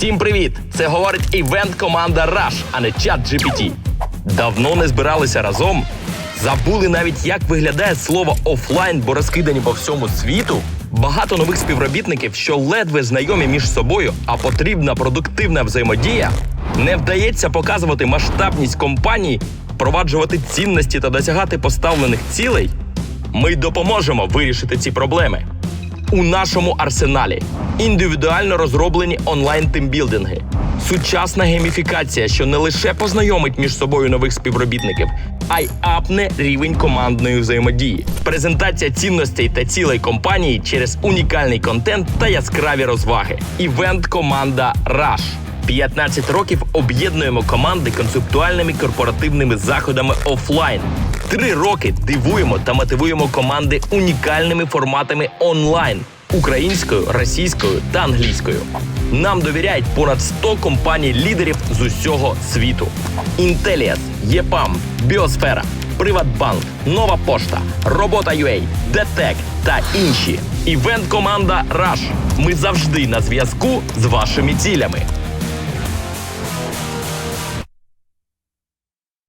Всім привіт! Це говорить івент команда Rush, а не чат GPT. Давно не збиралися разом. Забули навіть, як виглядає слово офлайн, бо розкидані по всьому світу. Багато нових співробітників, що ледве знайомі між собою, а потрібна продуктивна взаємодія. Не вдається показувати масштабність компанії, впроваджувати цінності та досягати поставлених цілей. Ми допоможемо вирішити ці проблеми. У нашому арсеналі індивідуально розроблені онлайн тимбілдинги, сучасна гейміфікація, що не лише познайомить між собою нових співробітників, а й апне рівень командної взаємодії, презентація цінностей та цілей компанії через унікальний контент та яскраві розваги. Івент команда Rush. 15 років об'єднуємо команди концептуальними корпоративними заходами офлайн. Три роки дивуємо та мотивуємо команди унікальними форматами онлайн українською, російською та англійською. Нам довіряють понад 100 компаній-лідерів з усього світу: Інтеліас, ЄПАМ, Біосфера, Приватбанк, Нова Пошта, Робота.UA, ДТЕК та інші. Івент команда Rush. Ми завжди на зв'язку з вашими цілями.